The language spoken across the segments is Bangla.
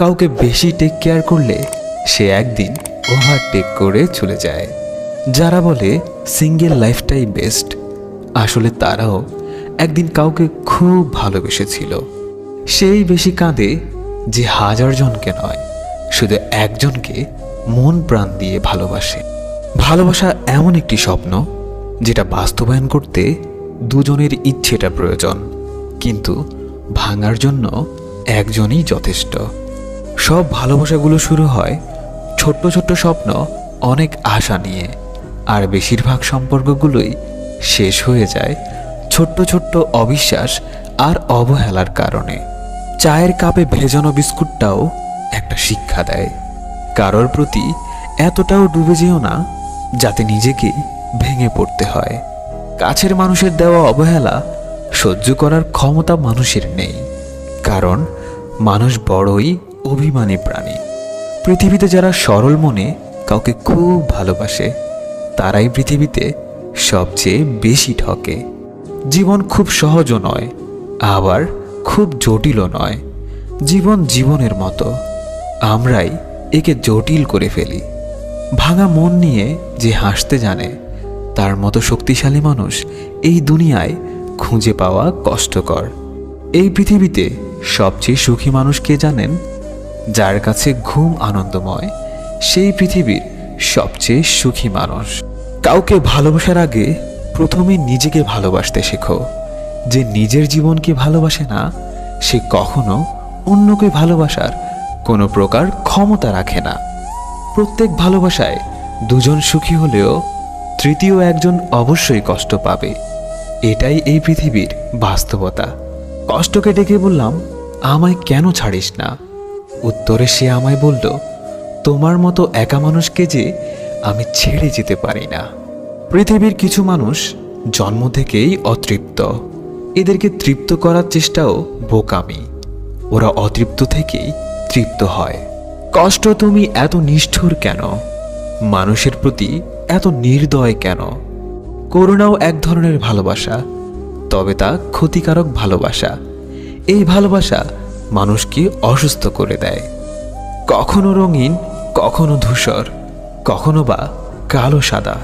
কাউকে বেশি টেক কেয়ার করলে সে একদিন ওভারটেক করে চলে যায়। যারা বলে সিঙ্গেল লাইফটাই বেস্ট আসলে তারাও একদিন কাউকে খুব ভালোবেসেছিল। সেই বেশি কাঁদে যে হাজার জনকে নয়, শুধু একজনকে মন প্রাণ দিয়ে ভালোবাসে। ভালোবাসা এমন একটি স্বপ্ন যেটা বাস্তবায়ন করতে দুজনের ইচ্ছেটা প্রয়োজন, কিন্তু ভাঙার জন্য একজনই যথেষ্ট। সব ভালোবাসাগুলো শুরু হয় ছোট্ট ছোট্ট স্বপ্ন, অনেক আশা নিয়ে। আর বেশিরভাগ সম্পর্কগুলোই শেষ হয়ে যায় ছোট্ট ছোট্ট অবিশ্বাস আর অবহেলার কারণে। চায়ের কাপে ভেজানো বিস্কুটটাও একটা শিক্ষা দেয়। কারোর প্রতি এতটাও ডুবে যেও না যাতে নিজেকে ভেঙে পড়তে হয়। কাছের মানুষের দেওয়া অবহেলা সহ্য করার ক্ষমতা মানুষের নেই। কারণ মানুষ বড়ই অভিমানী প্রাণী। পৃথিবীতে যারা সরল মনে কাউকে খুব ভালোবাসে, তারাই পৃথিবীতে সবচেয়ে বেশি ঠকে। জীবন খুব সহজও নয়, আবার খুব জটিলও নয়। জীবন জীবনের মতো, আমরাই একে জটিল করে ফেলি। ভাঙা মন নিয়ে যে হাসতে জানে, তার মতো শক্তিশালী মানুষ এই দুনিয়ায় খুঁজে পাওয়া কষ্টকর। এই পৃথিবীতে সবচেয়ে সুখী মানুষ কে জানেন? যার কাছে ঘুম আনন্দময়, সেই পৃথিবীর সবচেয়ে সুখী মানুষ। কাউকে ভালোবাসার আগে প্রথমে নিজেকে ভালোবাসতে শেখো। যে নিজের জীবনকে ভালোবাসে না, সে কখনো অন্যকে ভালোবাসার কোনো প্রকার ক্ষমতা রাখে না। প্রত্যেক ভালোবাসায় দুজন সুখী হলেও তৃতীয় একজন অবশ্যই কষ্ট পাবে। এটাই এই পৃথিবীর বাস্তবতা। কষ্টকে ডেকে বললাম, আমায় কেন ছাড়িস না? উত্তরে সে আমায় বলল, তোমার মতো একা মানুষকে যে আমি ছেড়ে যেতে পারি না। পৃথিবীর কিছু মানুষ জন্ম থেকেই অতৃপ্ত। এদেরকে তৃপ্ত করার চেষ্টাও বোকামি। ওরা অতৃপ্ত থেকেই তৃপ্ত হয়। কষ্ট তুমি এত নিষ্ঠুর কেন? মানুষের প্রতি এত নির্দয় কেন? করুণাও এক ধরনের ভালোবাসা, তবে তা ক্ষতিকারক ভালোবাসা। এই ভালোবাসা মানুষকে অসুস্থ করে দেয়। কখনো রঙিন, কখনো ধূসর, কখনো বা কালো সাদা,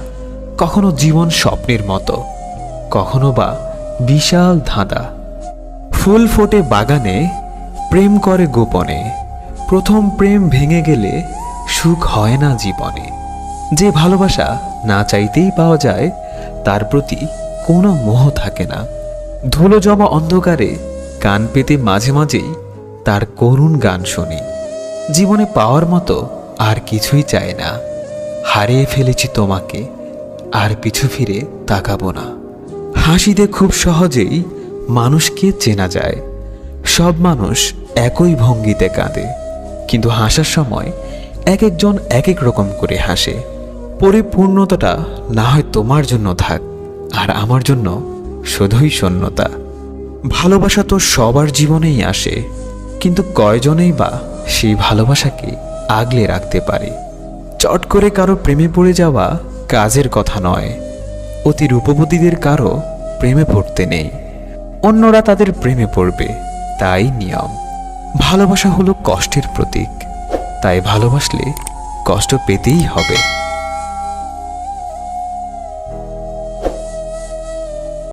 কখনো জীবন স্বপ্নের মতো, কখনো বা বিশাল ধাঁধা। ফুল ফোটে বাগানে, প্রেম করে গোপনে, প্রথম প্রেম ভেঙে গেলে সুখ হয় না জীবনে। যে ভালোবাসা না চাইতেই পাওয়া যায়, তার প্রতি কোনো মোহ থাকে না। ধুলো জমা অন্ধকারে, কান পেতে মাঝে মাঝেই তার করুণ গান শুনি। জীবনে পাওয়ার মতো আর কিছুই চাই না। হারিয়ে ফেলেছি তোমাকে, আর পিছু ফিরে তাকাবো না। হাসিতে খুব সহজেই মানুষকে চেনা যায়। সব মানুষ একই ভঙ্গিতে কাঁদে, কিন্তু হাসার সময় এক একজন এক এক রকম করে হাসে। পরিপূর্ণতাটা না হয় তোমার জন্য থাক, আর আমার জন্য শুধুই শূন্যতা। ভালোবাসা তো সবার জীবনেই আসে। কিন্তু কয়জনেই বা সেই ভালোবাসাকে আগলে রাখতে পারে। চট করে কারও প্রেমে পড়ে যাওয়া কাজের কথা নয়। অতি রূপবতীদের কারও প্রেমে পড়তে নেই। অন্যরা তাদের প্রেমে পড়বে, তাই নিয়ম। ভালোবাসা হলো কষ্টের প্রতীক। তাই ভালোবাসলে কষ্ট পেতেই হবে।